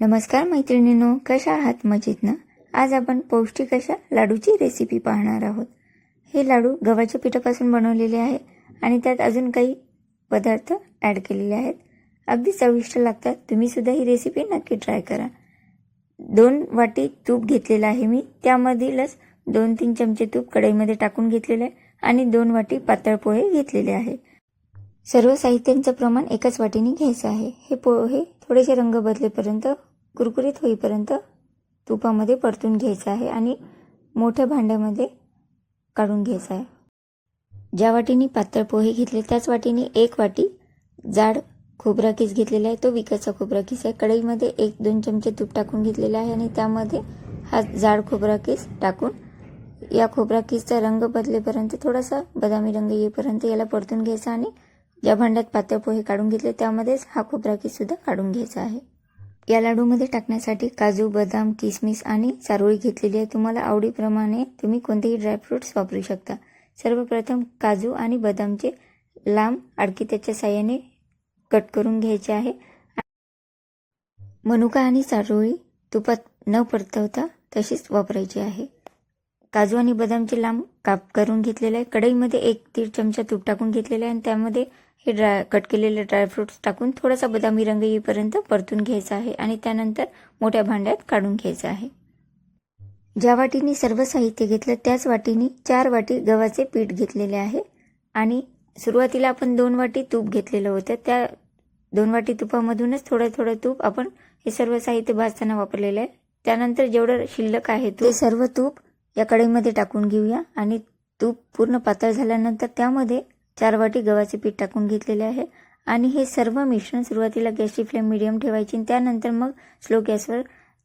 नमस्कार मैत्रिणींनो कशा आहात? मजेत ना? आज आपण पौष्टिक अशा लाडूची रेसिपी पाहणार आहोत. हे लाडू गव्हाच्या पिठापासून बनवलेले आहे आणि त्यात अजून काही पदार्थ ॲड केलेले आहेत. अगदी चविष्ट लागतात. तुम्हीसुद्धा ही रेसिपी नक्की ट्राय करा. दोन वाटी तूप घेतलेलं आहे मी. त्यामधीलच दोन तीन चमचे तूप कढईमध्ये टाकून घेतलेले आहे आणि दोन वाटी पातळ पोहे घेतलेले आहे. सर्व साहित्यांचं प्रमाण एकाच वाटीने घ्यायचं आहे. हे पोहे थोडेसे रंग बदलेपर्यंत कुरकुरीत होईपर्यंत तुपामध्ये परतून घ्यायचं आहे आणि मोठ्या भांड्यामध्ये काढून घ्यायचं आहे. ज्या वाटीने पातळ पोहे घेतले त्याच वाटीने एक वाटी जाड खोबरा किस घेतलेला आहे. तो विकाचा खोबरा किस आहे. कढईमध्ये एक दोन चमचे तूप टाकून घेतलेला आहे आणि त्यामध्ये हा जाड खोबरा किस टाकून या खोबरा किसचा रंग बदलेपर्यंत थोडासा बदामी रंग येईपर्यंत याला परतून घ्यायचा आणि ज्या भांड्यात पातळ पोहे काढून घेतले त्यामध्येच हा खोबरा सुद्धा काढून घ्यायचा आहे. या लाडूमध्ये टाकण्यासाठी काजू बदाम किसमिस आणि चारोळी घेतलेली आहे. तुम्हाला आवडीप्रमाणे तुम्ही कोणतेही ड्रायफ्रुट्स वापरू शकता. सर्वप्रथम काजू आणि बदामचे लांब आडकी त्याच्या साह्याने कट करून घ्यायचे आहे. मनुका आणि चारोळी तुपात न परतवता तशीच वापरायची आहे. काजू आणि बदामचे लांब काप करून घेतलेले आहे. कढईमध्ये एक दीड चमचा तूप टाकून घेतलेलं आहे आणि त्यामध्ये हे ड्राय कट केलेले ड्रायफ्रुट्स टाकून थोडासा बदामी रंग येईपर्यंत परतून घ्यायचा आहे आणि त्यानंतर मोठ्या भांड्यात काढून घ्यायचं आहे. ज्या वाटीने सर्व साहित्य घेतलं त्याच वाटीने चार वाटी गव्हाचे पीठ घेतलेले आहे. आणि सुरुवातीला आपण दोन वाटी तूप घेतलेलं होतं. त्या दोन वाटी तुपामधूनच थोडं थोडं तूप आपण हे सर्व साहित्य भाजताना वापरलेलं आहे. त्यानंतर जेवढं शिल्लक आहे ते सर्व तूप या कढईमध्ये टाकून घेऊया. आणि तूप पूर्ण पातळ झाल्यानंतर त्यामध्ये चार वाटी गव्हाचे पीठ टाकून घेतलेले आहे. आणि हे सर्व मिश्रण सुरुवातीला गॅसची फ्लेम मिडियम ठेवायची आणि त्यानंतर मग स्लो गॅसवर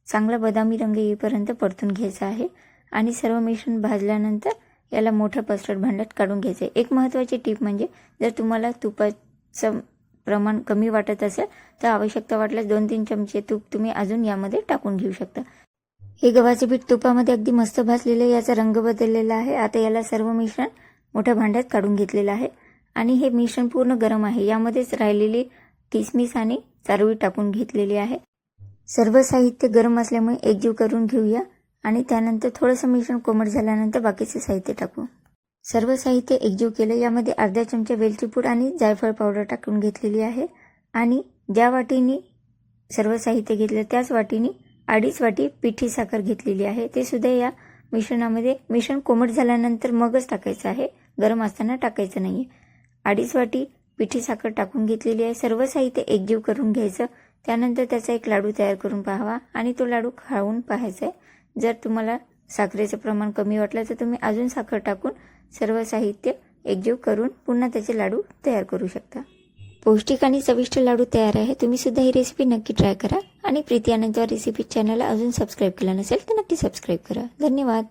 चांगला बदामी रंग येईपर्यंत परतून घ्यायचा आहे. आणि सर्व मिश्रण भाजल्यानंतर याला मोठ्या पसरट भांड्यात काढून घ्यायचं आहे. एक महत्त्वाची टीप म्हणजे जर तुम्हाला तुपाचं प्रमाण कमी वाटत असेल तर आवश्यकता वाटल्यास दोन तीन चमचे तूप तुम्ही अजून यामध्ये टाकून घेऊ शकता. हे गव्हाचे पीठ तुपामध्ये अगदी मस्त भाजलेलं आहे. याचा रंग बदललेला आहे. आता याला सर्व मिश्रण मोठ्या भांड्यात काढून घेतलेलं आहे. आणि हे मिश्रण पूर्ण गरम आहे. यामध्येच राहिलेली किसमिस आणि चारोळी टाकून घेतलेली आहे. सर्व साहित्य गरम असल्यामुळे एकजीव करून घेऊया. आणि त्यानंतर थोडंसं मिश्रण कोमट झाल्यानंतर बाकीचे साहित्य टाकू. सर्व साहित्य एकजीव केलं. यामध्ये अर्धा चमचा वेलची पूड आणि जायफळ पावडर टाकून घेतलेली आहे. आणि ज्या वाटीने सर्व साहित्य घेतलं त्याच वाटीने अडीच वाटी पिठी साखर घेतलेली आहे. ते सुद्धा या मिश्रणामध्ये मिश्रण कोमट झाल्यानंतर मगच टाकायचं आहे. गरम असताना टाकायचं नाही अडीच वाटी पिठी साखर टाकून घेतलेली आहे. सर्व साहित्य एकजीव करून घ्यायचं. त्यानंतर त्याचा एक लाडू तयार करून पाहावा आणि तो लाडू खाऊन पाहायचा आहे. जर तुम्हाला साखरेचं प्रमाण कमी वाटलं तर तुम्ही अजून साखर टाकून सर्व साहित्य एकजीव करून पुन्हा त्याचे लाडू तयार करू शकता. पौष्टिक आणि चविष्ट लाडू तयार आहे तुम्ही सुद्धा ही रेसिपी नक्की ट्राय करा. आणि प्रीती आनंदवार रेसिपी चॅनलला अजून सबस्क्राईब केलं नसेल तर नक्की सबस्क्राईब करा. धन्यवाद.